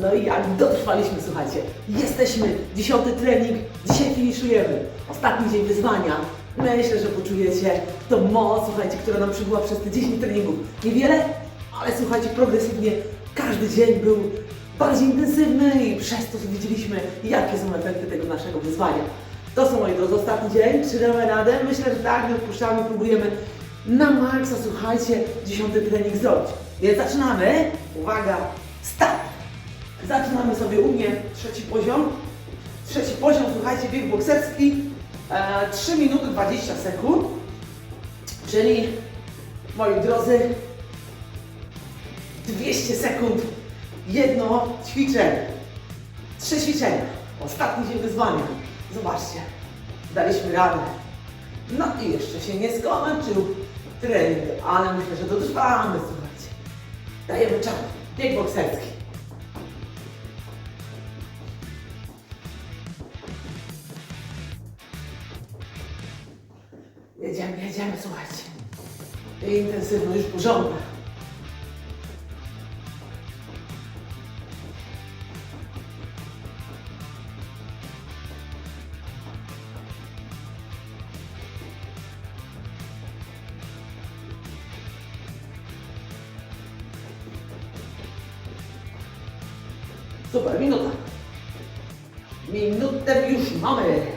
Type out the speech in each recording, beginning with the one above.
No i jak dotrwaliśmy, słuchajcie, jesteśmy, dziesiąty trening, dzisiaj finiszujemy, ostatni dzień wyzwania. Myślę, że poczujecie tą moc, słuchajcie, która nam przybyła przez te 10 treningów. Niewiele, ale słuchajcie, progresywnie każdy dzień był bardziej intensywny i przez to widzieliśmy, jakie są efekty tego naszego wyzwania. To są, moi drodzy, ostatni dzień, czy damy radę? Myślę, że tak, my wpuszczamy, próbujemy na maksa, słuchajcie, dziesiąty trening zrobić. Więc zaczynamy. Uwaga! Zaczynamy sobie u mnie trzeci poziom. Trzeci poziom, słuchajcie, bieg bokserski. E, 3 minuty 20 sekund. Czyli, moi drodzy, 200 sekund jedno ćwiczenie. Trzy ćwiczenia. Ostatni dzień wyzwania. Zobaczcie, daliśmy radę. No i jeszcze się nie skończył trening, ale myślę, że dotrwamy, słuchajcie. Dajemy czas. Bieg bokserski. Jedziemy, jedziemy, słuchajcie. Intensywność porządna. Super, minuta. Minutę już mamy.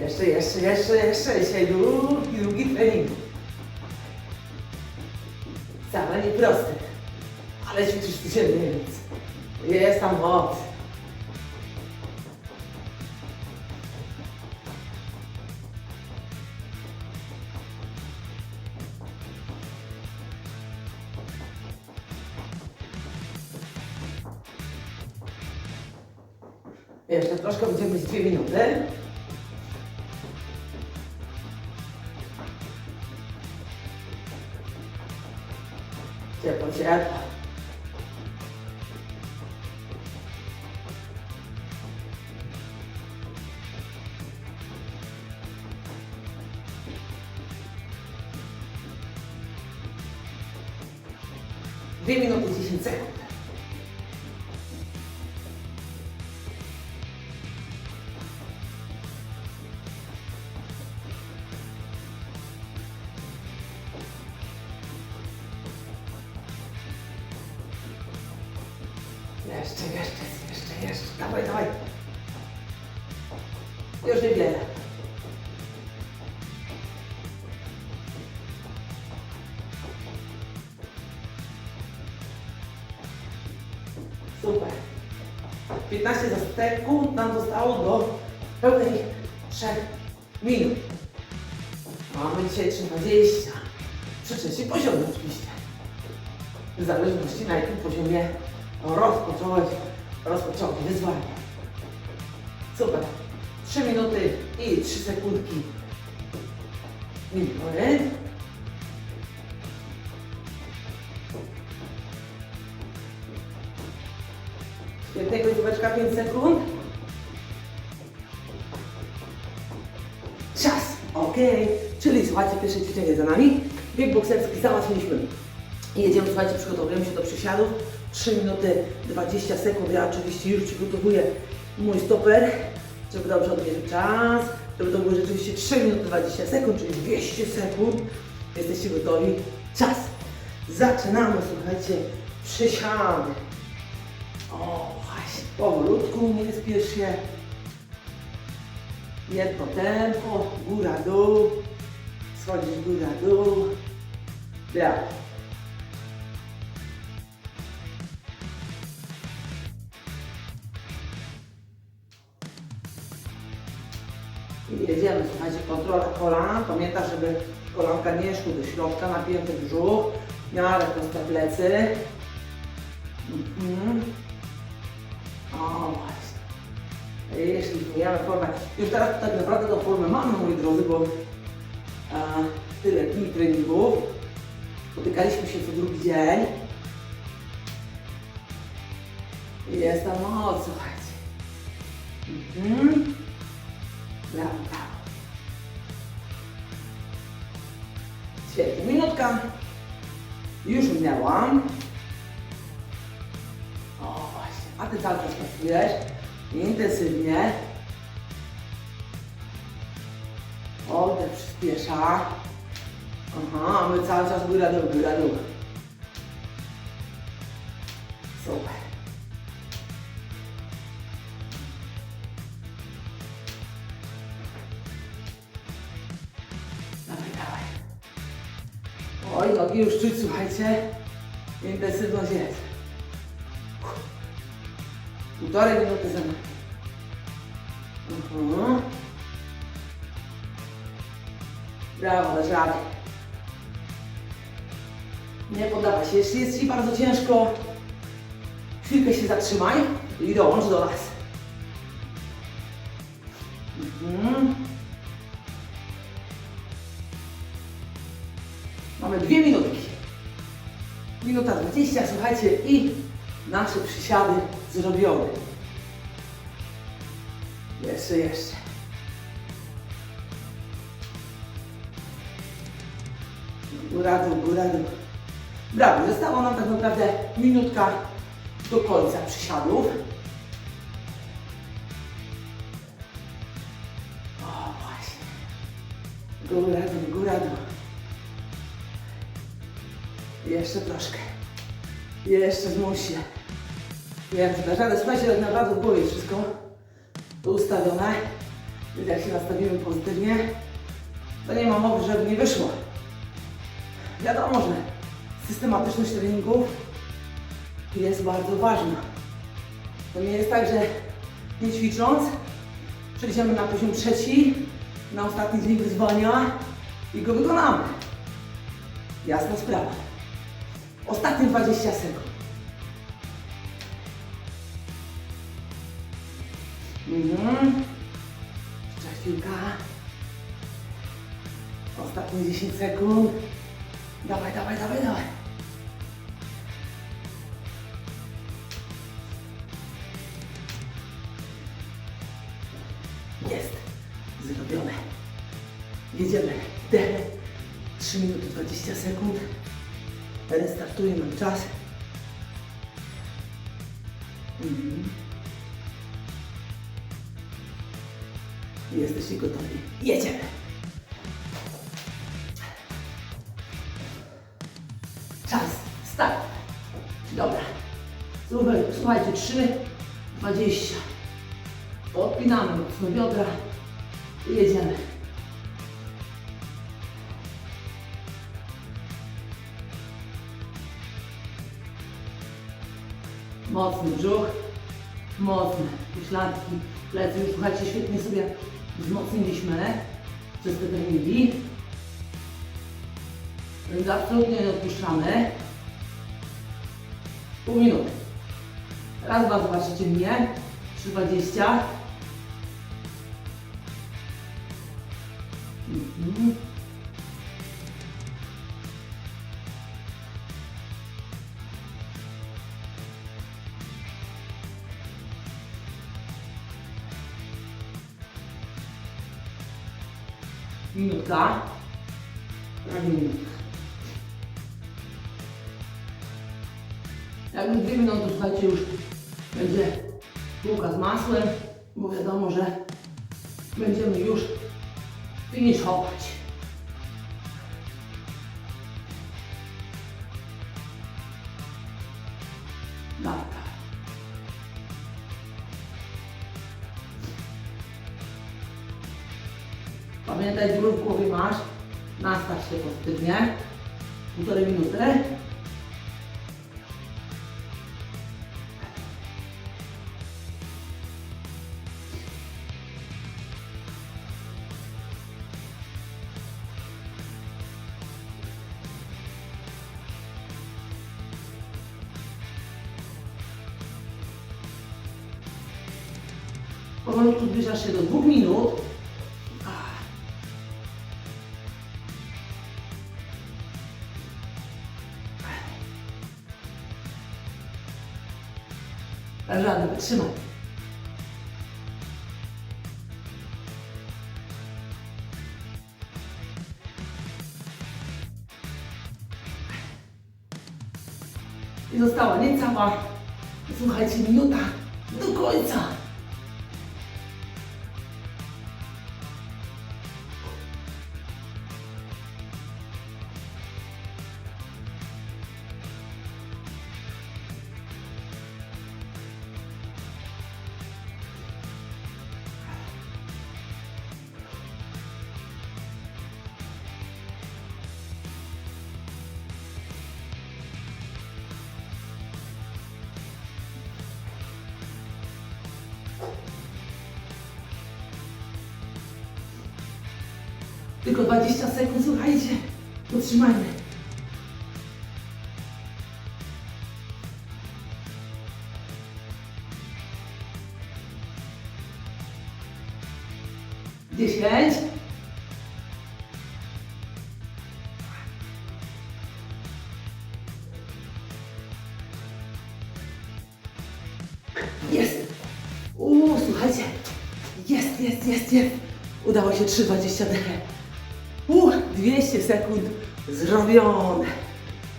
Jeszcze, jeszcze, jeszcze, jeszcze. Dzisiaj długi, długi trening. Wcale nie prosty. Ale ćwiczysz codziennie, więc jest tam moc. Jeszcze troszkę będziemy mieć dwie minuty. તે પછી આ Super. 15 sekund nam zostało do pełnej 3 minut. Mamy dzisiaj 3,20. Przy trzecim poziomie oczywiście. W zależności na jakim poziomie rozpocząłeś, rozpocząłeś wyzwanie. Super. 3 minuty i 3 sekundki. Minuty. Świetnego zubeczka 5 sekund. Czas. Ok. Czyli słuchajcie, pierwsze ćwiczenie za nami. Bieg bokserski załatwiliśmy. Jedziemy, słuchajcie, przygotowujemy się do przysiadów. 3 minuty 20 sekund. Ja oczywiście już przygotowuję mój stoper, żeby dobrze odmierzył czas. Żeby to było rzeczywiście 3 minuty 20 sekund, czyli 200 sekund. Jesteście gotowi? Czas. Zaczynamy, słuchajcie, przysiady. O, powolutku, nie spiesz się. Jedno tempo, góra, dół. Schodzisz góra, dół. Brawo. I jedziemy, słuchajcie, kontrola kolan. Pamiętaj, żeby kolanka nie szły do środka, napięty brzuch, miarę proste plecy. Mhm. O właśnie. Jeśli zmieniamy formę, już teraz tak naprawdę tą formę mamy, moi drodzy, bo a, tyle dni treningów. Spotykaliśmy się co drugi dzień. Jest tam moc, słuchajcie. Mhm. Brawo, brawo. Świetnie, minutka. Już minęłam. O właśnie, a ty cały czas pracujesz intensywnie. Oddech przyspiesza. Aha, a my cały czas góra dół, góra dół. Super. Dawaj. Oj, nogi już czuć, słuchajcie. Intensywność jest. Półtorej minuty za nami. Mhm. Brawo. Nie poddawaj się. Jeśli jest Ci bardzo ciężko, chwilkę się zatrzymaj i dołącz do nas. Mhm. Mamy dwie minutki. Minuta 20, słuchajcie, i nasze przysiady zrobione. Jeszcze, jeszcze. Góra, dół, góra, dół. Brawo, została nam tak naprawdę minutka do końca przysiadów. O, właśnie. Góra, dół, góra, dół. Jeszcze troszkę. Jeszcze zmuś się. Że dasz radę. Słuchajcie, tak naprawdę głowie wszystko ustawione. Więc jak się nastawimy pozytywnie, to nie ma mowy, żeby nie wyszło. Wiadomo, że systematyczność treningów jest bardzo ważna. To nie jest tak, że nie ćwicząc, przejdziemy na poziom trzeci, na ostatni dzień wyzwania i go wykonamy. Jasna sprawa. Ostatnie 20 sekund. Mhm. Jeszcze chwilka. Ostatnie 10 sekund. Dawaj, dawaj, dawaj, dawaj. Jest. Zrobione. Jedziemy. Dech. 3 minuty 20 sekund. Restartuję nam czas. Mhm. Jesteście gotowi. Jedziemy. Czas. Start. Dobra. Słuchaj, słuchajcie, 3, 20. Odpinamy mocno biodra i jedziemy. Mocny brzuch, mocne pośladki, plecy. Słuchajcie, świetnie sobie wzmocniliśmy te treningi. Więc absolutnie nie odpuszczamy. Pół minuty. Raz, dwa, zobaczycie mnie. 3,20. Mhm. Minutka. Prawie minutka. Jak dwie minuty, słuchajcie, już będzie bułka z masłem, bo wiadomo, że będziemy już finiszować. Pamiętaj, dziurę w głowie masz. Nastaw się pozytywnie. Półtorej minuty. Powolutku zbliżasz się do dwóch minut. Wytrzymaj. I została niecała, słuchajcie, minuta do końca. Tylko 20 sekund, słuchajcie. Utrzymajmy. Dziesięć. Jest. Uuu, słuchajcie. Jest, jest, jest, jest. Udało się 3,20 dechę. Uuu, 200 sekund zrobione.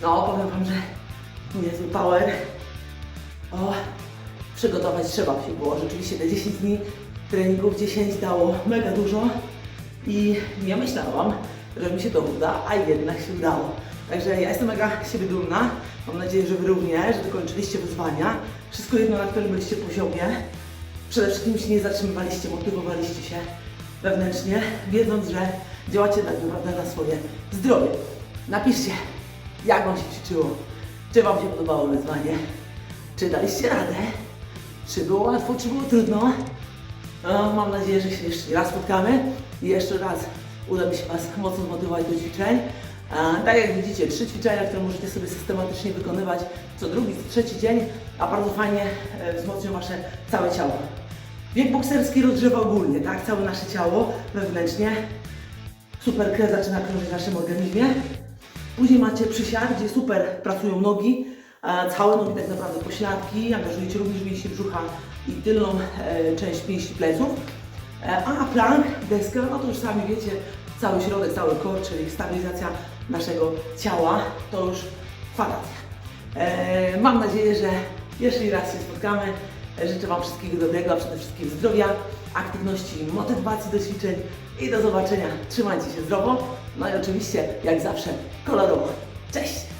No, powiem Wam, że niezły power. O, przygotować trzeba się było. Rzeczywiście te 10 dni treningów 10 dało mega dużo i nie myślałam, że mi się to uda, a jednak się udało. Także ja jestem mega siebie dumna. Mam nadzieję, że Wy również, że dokończyliście wyzwania. Wszystko jedno, na którym byliście poziomie. Przede wszystkim się nie zatrzymywaliście, motywowaliście się wewnętrznie, wiedząc, że działacie tak naprawdę na swoje zdrowie. Napiszcie, jak Wam się ćwiczyło, czy Wam się podobało wyzwanie, czy daliście radę, czy było łatwo, czy było trudno. No, mam nadzieję, że się jeszcze raz spotkamy i jeszcze raz uda mi się Was mocno zmotywować do ćwiczeń. A, tak jak widzicie, trzy ćwiczenia, które możecie sobie systematycznie wykonywać co drugi, trzeci dzień, a bardzo fajnie e, wzmocnią Wasze całe ciało. Bieg bokserski rozgrzewa ogólnie, tak? Całe nasze ciało wewnętrznie. Super krew zaczyna krążyć w naszym organizmie. Później macie przysiad, gdzie super pracują nogi. E, Całe nogi tak naprawdę pośladki, angażujecie również mięśnie brzucha i tylną e, część mięśni pleców. E, A plank, deska, no to już sami wiecie, cały środek, cały kor, czyli stabilizacja naszego ciała, to już. E, Mam nadzieję, że jeszcze raz się spotkamy. Życzę Wam wszystkiego dobrego, a przede wszystkim zdrowia, aktywności, motywacji do ćwiczeń i do zobaczenia. Trzymajcie się zdrowo, no i oczywiście, jak zawsze, kolorowo. Cześć!